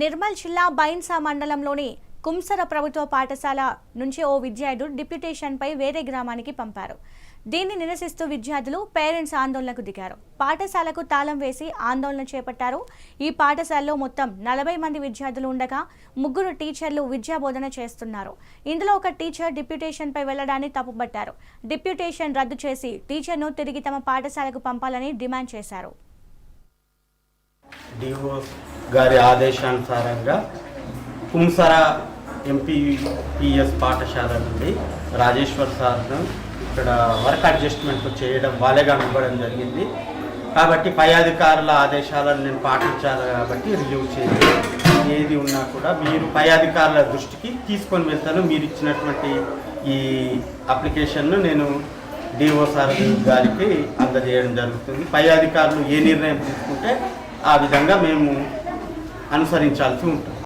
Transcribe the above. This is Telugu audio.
నిర్మల్ జిల్లా బైన్సా మండలంలోని కుంసర ప్రభుత్వ పాఠశాల నుంచి ఓ విద్యార్థుడు డిప్యూటేషన్పై వేరే గ్రామానికి పంపారు. దీన్ని నిరసిస్తూ విద్యార్థులు పేరెంట్స్ ఆందోళనకు దిగారు. పాఠశాలకు తాళం వేసి ఆందోళన చేపట్టారు. ఈ పాఠశాలలో మొత్తం నలభై మంది విద్యార్థులు ఉండగా ముగ్గురు టీచర్లు విద్యా బోధన చేస్తున్నారు. ఇందులో ఒక టీచర్ డిప్యూటేషన్పై వెళ్ళడాన్ని తప్పుపట్టారు. డిప్యూటేషన్ రద్దు చేసి టీచర్ను తిరిగి తమ పాఠశాలకు పంపాలని డిమాండ్ చేశారు. డిఓ గారి ఆదేశానుసారంగా పుంసర ఎంపీపీఎస్ పాఠశాల నుండి రాజేశ్వర్ సార్ను ఇక్కడ వర్క్ అడ్జస్ట్మెంట్ చేయడం వాళ్ళేగా ఇవ్వడం జరిగింది. కాబట్టి పై అధికారుల ఆదేశాలను నేను పాటించాలి కాబట్టి రిలీవ్ చేయాలి ఏది ఉన్నా కూడా మీరు పై అధికారుల దృష్టికి తీసుకొని వెళ్తాను. మీరు ఇచ్చినటువంటి ఈ అప్లికేషన్ను నేను డిఓ సార్ గారికి అందజేయడం జరుగుతుంది. పై అధికారులు ఏ నిర్ణయం తీసుకుంటే ఆ విధంగా మేము అనుసరించాల్సి ఉంటుంది.